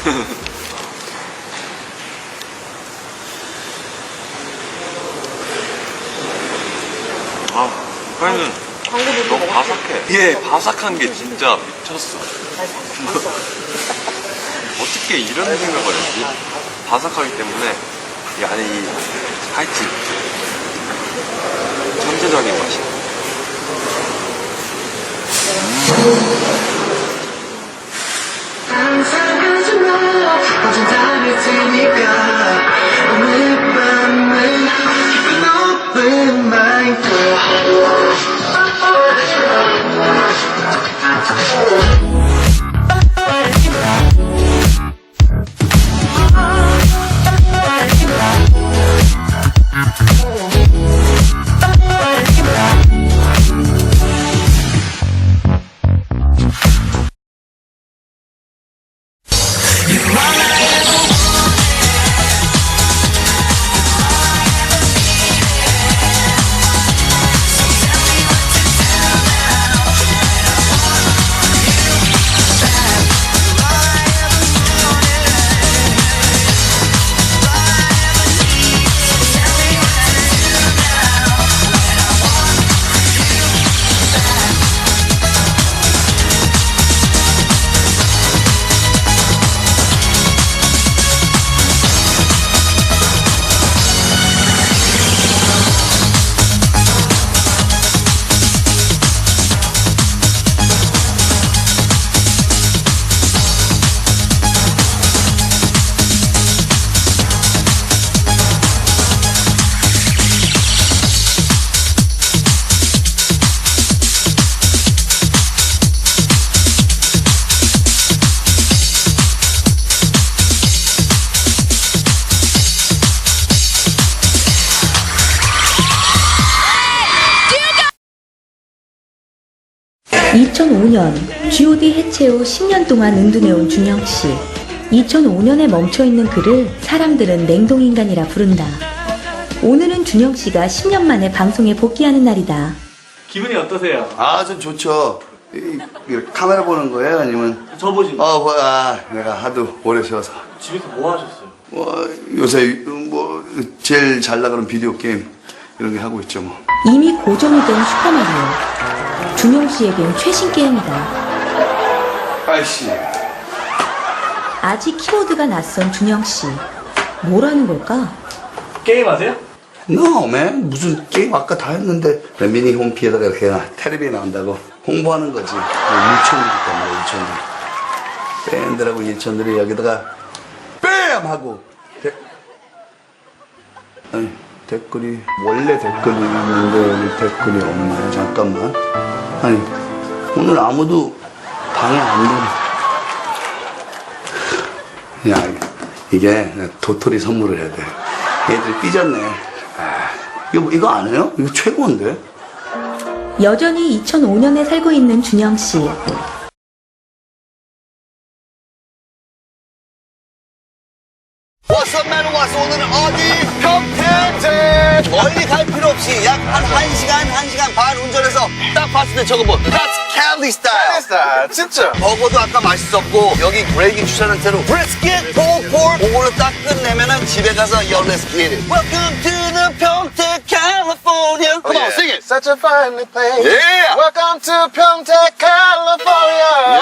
아, 파이는 광고 보고 너무 먹었어. 바삭해. 예, 바삭한 게 진짜 미쳤어. 어떻게 이런 생각을 했지? 바삭하기 때문에 이 안에 이 스파이치 천재적인 맛이. 상 (2005년) G.O.D 해체 후 10년 동안 은둔해온 준영 씨. 2005년에 멈춰있는 그를 사람들은 냉동인간이라 부른다. 오늘은 준영 씨가 10년 만에 방송에 복귀하는 날이다. 기분이 어떠세요? 아, 전 좋죠. 이, 이 카메라 보는 거예요? 아니면? 저 보신 거 어, 뭐, 아, 내가 하도 오래 쉬어서. 집에서 뭐 하셨어요? 뭐, 요새, 뭐, 제일 잘 나가는 비디오 게임, 이런 게 하고 있죠, 뭐. 이미 고정이 된 슈퍼마리오. 준영 씨에겐 최신 게임이다. 아이씨. 아직 키보드가 낯선 준영 씨. 뭐라는 걸까? 게임 하세요? No, man. 무슨 게임 아까 다 했는데. 미니 홈피에다가 이렇게 텔레비에 나온다고 홍보하는 거지. 뭐 일촌들 때문에, 일촌들. 밴드라고 일촌들이 여기다가 뺨! 하고. 데... 아니, 댓글이, 원래 댓글이 있는데 여기 댓글이 없네. 잠깐만. 아니, 오늘 아무도 방에 안 들어. 야, 이게 도토리 선물을 해야 돼. 얘들 삐졌네. 아, 이거, 이거 안 해요? 이거 최고인데? 여전히 2005년에 살고 있는 준영 씨. 워썹 맨 와서 오늘은 평택제 멀리 갈 필요 없이 약 한 1시간, 1시간 반 운전해서 딱 봤을 때 저거 뭐 That's Cali style 스타일 진짜 버거도 아까 맛있었고 여기 그레이기 추천한 대로 brisket, pulled pork 그걸로 딱 끝내면은 집에 가서 Yo, let's get it Welcome to the 평택, California Come on, sing it Such a fine place Yeah. Welcome to 평택 California